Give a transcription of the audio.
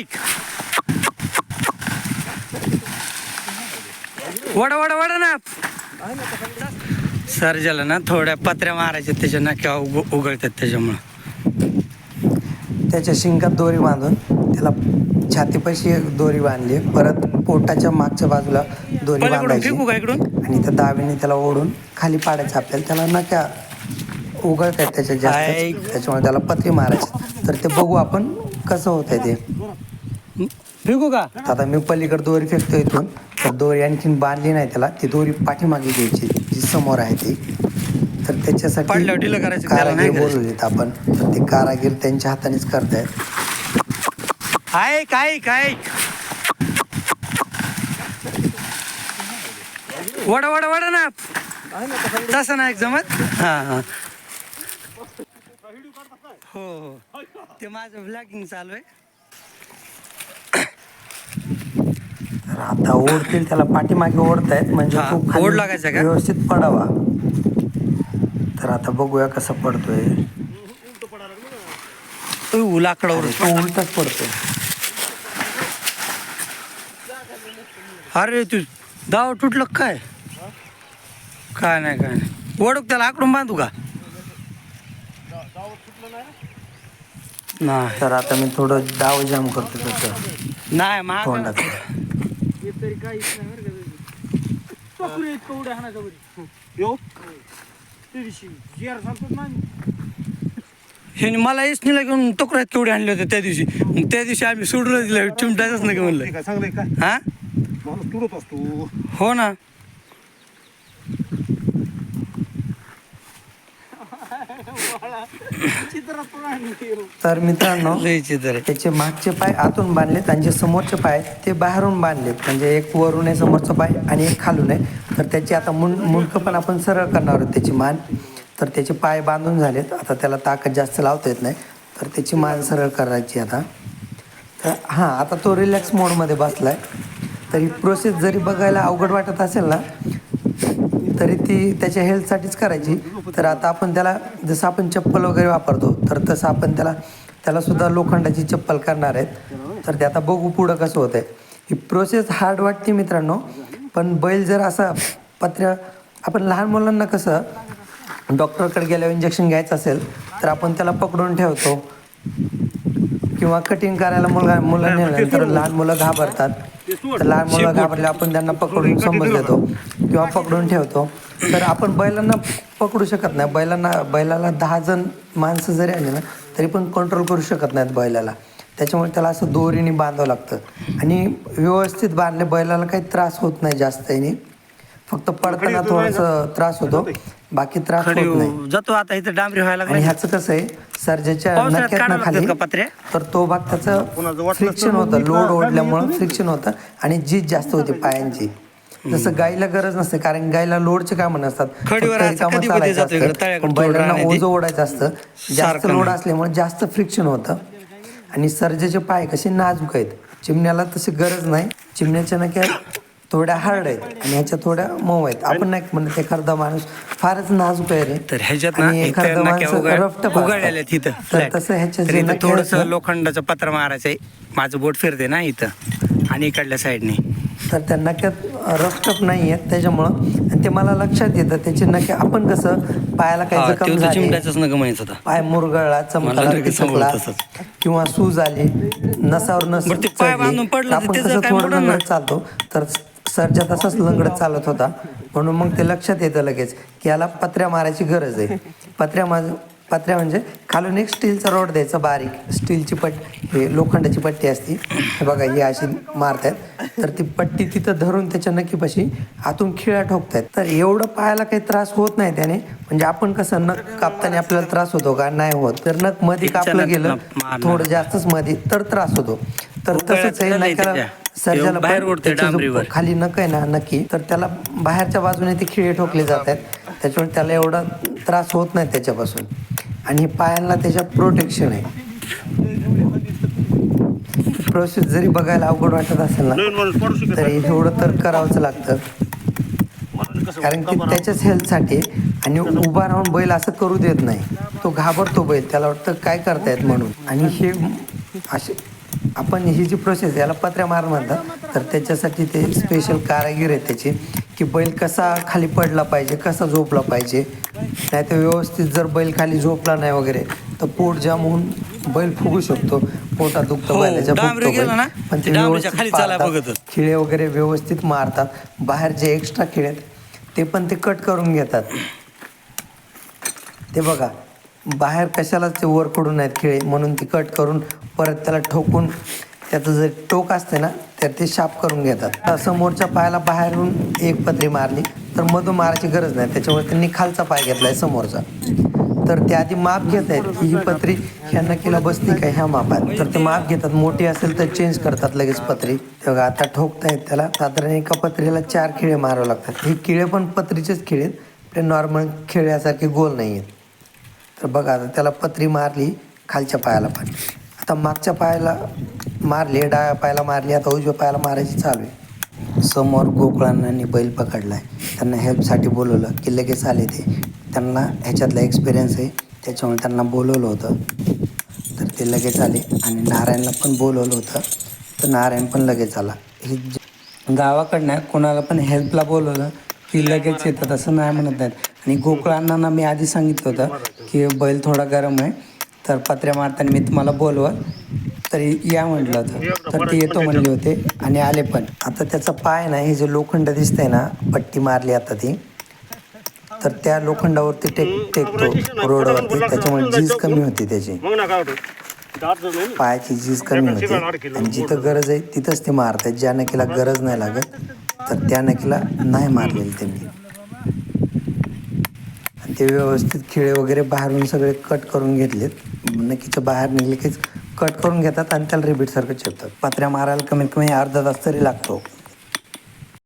ऐक वडा वडा वडा ना. सर्जाला ना थोड्या पत्र्या मारायच्या त्याच्या नाक्या उग उघडतात त्याच्यामुळं. त्याच्या शिंगात दोरी बांधून त्याला छातीपाशी एक दोरी बांधली. परत पोटाच्या मागच्या बाजूला दोरी बांधायची. आणि त्या दाबीने त्याला ओढून खाली पाडायचं आपल्याला. त्याला नक्या उघडतात त्याच्या. जास्त त्याच्यामुळे त्याला पत्री मारायची. तर ते बघू आपण कसं होत आहे ते. फेकू का आता मी पलीकडे दोरी फेकतो इथून. तर दोरी आणखीन बांधली नाही त्याला. ती दोरी पाठीमागे घ्यायची. जी समोर आहे ती. तर त्याच्यासाठी कारागीर. बोलवलेत आपण. तर ते कारागीर त्यांच्या हातानेच करतायत. ऐक ऐक ऐक. वडा वडा वडा ना. तसं नाही जमत? हा हा. हो हो. ते माझं ब्लॅकिंग चालू आहे. आता ओढतील त्याला पाठीमागे ओढतायत म्हणजे हा, तो खाली ओढ लागायचा का? व्यवस्थित पडावा. तर आता बघूया कसा पडतोय. उ, लाकडावर. अरे, तो उलटाच पडतोय. अरे तू दाव तुटलं का काय? काय नाही काय नाही. ओढक त्याला आकडून बांधू का? नाही. तर आता मी थोडं डाव जाम करतो त्याचं. नाही महाग तोंडात हे मला एसनीला घेऊन तक्रात केवढे आणले होते त्या दिवशी. मग त्या दिवशी आम्ही सोडून दिलं चिमटायचंच नाही म्हणलं. काय चांगलंय का? हा? माणूस तुडत असतो. हो ना. तर मित्रांनो. त्याचे मागचे पाय आतून बांधलेत आणि जे समोरचे पाय ते बाहेरून बांधलेत. म्हणजे एक वरून आहे समोरचं पाय आणि एक खालून आहे. तर त्याची आता मुं मुंडकं पण आपण सरळ करणार आहोत त्याची मान. तर त्याचे पाय बांधून झालेत. आता त्याला ताकद जास्त लावता येत नाही. तर त्याची मान सरळ करायची आता. तर हां आता तो रिलॅक्स मोडमध्ये बसला आहे तर ही प्रोसेस जरी बघायला अवघड वाटत असेल ना तरी ती त्याच्या हेल्थसाठीच करायची. तर आता आपण त्याला जसं आपण चप्पल वगैरे वापरतो तर तसं आपण त्याला त्याला सुद्धा लोखंडाची चप्पल करणार आहेत. तर ते आता बघू पुढं कसं होतं आहे ही प्रोसेस हार्ड वाटते मित्रांनो पण बैल जर असा पत्र्या आपण लहान मुलांना कसं डॉक्टरकडे गेल्यावर इंजेक्शन घ्यायचं असेल तर आपण त्याला पकडून ठेवतो. किंवा कटिंग करायला मुलगा मुलं नेल्यानंतर लहान मुलं घाबरतात. तर लहान मुलं घाबरले आपण त्यांना पकडून समज देतो. किंवा पकडून ठेवतो. तर आपण बैलांना पकडू शकत नाही. बैलांना बैलाला दहा जण माणसं जरी आली ना तरी पण कंट्रोल करू शकत नाहीत बैलाला. त्याच्यामुळे त्याला असं दोरीने बांधावं लागतं. आणि व्यवस्थित बांधले बैलाला काही त्रास होत नाही जास्त याने फक्त पडताना थोडासा त्रास होतो. बाकी त्रास होत नाही. जातो आता इथं डांबरी व्हायला आणि ह्याचं कसं आहे सर्जाच्या नक्यात खाली? तर तो भाग त्याचं फ्रिक्शन होतं. लोड ओढल्यामुळं फ्रिक्शन होतं. आणि जीत जास्त होती पायांची. जसं गायला गरज नसते कारण गायला लोडचे काम नसतात. चालायचं असतं. पण बैलांना ओझं ओढायचं असतं. जास्त लोड. असल्यामुळे जास्त फ्रिक्शन होतं. आणि सर्जाचे पाय कसे नाजूक आहेत. चिमण्याला तशी गरज नाही. चिमण्याच्या नक्या थोड्या हार्ड आहेत आणि ह्याच्या थोड्या मऊ आहेत. आपण नाही म्हणत एखादा माणूस फारच नाजूक आहे रे. तर ह्याच्यात ना एखादं माणसं रफ्ट तिथं. तर. तसं ह्याच्या थोडस ना, लोखंडाचं पत्र मारायचंय. माझं बोट फिरते ना इथं. आणि इकडल्या साईडने तर त्या नक्यात रफटप नाही आहेत त्याच्यामुळं. आणि ते मला लक्षात येतं. त्याचे नखे आपण कसं पायाला काही जखम झाली पाय मुरगळला चमकला किंवा सूज आली नसावर नस आपण कसं थोडं? लंगडत चालतो तर सरजा तसाच लंगडत चालत होता. म्हणून मग ते लक्षात येतं लगेच की याला पत्र्या मारायची गरज आहे. पत्र्या मार पत्र्या म्हणजे खालून एक स्टीलचा रोड द्यायचा बारीक. स्टीलची पट हे लोखंडाची पट्टी असती. बघा ही अशी मारतायत. तर ती पट्टी तिथं धरून त्याच्या नक्कीपाशी आतून खिळा ठोकतायत. तर एवढं पायाला काही त्रास होत नाही त्याने. म्हणजे आपण कसं नख कापताना आपल्याला त्रास होतो का? नाही होत. तर नखमध्ये कापलं गेलं. थोडं जास्तच मध्ये तर त्रास होतो. तर तसंच आहे त्याच्या. सर्जाला बाहेर. खाली नख आहे ना नक्की तर त्याला बाहेरच्या बाजूने ते खिळे ठोकले जात आहेत त्याच्यामुळे त्याला एवढा त्रास होत नाही त्याच्यापासून. आणि पायांना त्याच्या प्रोटेक्शन आहे. प्रोसेस जरी बघायला अवघड वाटत असेल ना तरी एवढं तर करावंच लागतं. कारण की त्याच्याच हेल्थसाठी. आणि उभा राहून बैल असं करू देत नाही. तो घाबरतो बैल त्याला वाटतं काय करतायत म्हणून. आणि हे असे आपण ही जी प्रोसेस याला पत्र्या मार म्हणतात. तर त्याच्यासाठी ते स्पेशल कारागीर आहे त्याचे. की बैल कसा खाली पडला पाहिजे कसा झोपला पाहिजे नाही तर व्यवस्थित जर बैल खाली झोपला नाही वगैरे तर पोट जाम होऊन बैल फुगू शकतो पोटात दुखतं हो, बैलाच्या. पण ते व्यवस्थित. खिळे वगैरे व्यवस्थित मारतात बाहेर जे एक्स्ट्रा खिळे आहेत ते पण ते कट करून घेतात ते बघा बाहेर कशालाच ते वर पडून आहेत खिळे म्हणून ते कट करून परत त्याला ठोकून त्याचं जे टोक असते ना तर ते शाप करून घेतात. समोरच्या पायाला बाहेरून एक पत्री मारली तर मधून मारायची गरज नाही. त्याच्यामुळे त्यांनी खालचा पाय घेतलाय समोरचा. तर ते आधी माप घेत आहेत की ही पत्री ह्या नक्कीला बसती का ह्या मापात. तर ते माप घेतात. मोठी असेल तर चेंज करतात लगेच पत्री. तेव्हा आता ठोकतायत त्याला. साधारण एका पत्रीला चार खिळे मारावे लागतात. हे खिळे पण पत्रीचेच खिळे आहेत. ते नॉर्मल खिळ्यासारखे गोल नाही आहेत. तर बघा आता त्याला पत्री मारली खालच्या पायाला पण. आता मागच्या पायाला मारली डाव्या पायाला मारली आता उजव्या पायाला मारायची चालू आहे. समोर गोकुळांनी बैल पकडला आहे त्यांना हेल्पसाठी बोलवलं की लगेच आले ते. त्यांना ह्याच्यातला एक्सपिरियन्स आहे त्याच्यामुळे त्यांना बोलवलं होतं. तर ते लगेच आले आणि नारायणला पण बोलवलं होतं. तर नारायण पण लगेच आला. हे गावाकडनं कोणाला पण हेल्पला बोलवलं की लगेच येतात असं नाही म्हणत नाहीत आणि गोकुळांना मी आधी सांगितलं होतं की बैल थोडा गरम आहे. तर पत्र्या मारताना मी तुम्हाला बोलवा तरी या म्हटलं होतं. तर ते येतो म्हणले होते आणि आले पण. आता त्याचा पाय ना हे जे लोखंड दिसतंय ना पट्टी मारली आता ती तर त्या लोखंडावरती टेक टेकतो रोडवरती. त्याच्यामुळे झीज कमी होती त्याची. पायाची झीज कमी होते. आणि जिथं गरज आहे तिथंच ते मारतात. ज्या नकीला गरज नाही लागत तर त्या नकीला नाही मारलेली त्यांनी. आणि ते व्यवस्थित खिळे वगैरे बाहेरून सगळे कट करून घेतलेत. नक्कीच्या बाहेर निघले की कट करून घेतात आणि त्याला रिपीट सारखं चिरतात पत्र्या मारायला कमीत कमी अर्धा तास तरी लागतो.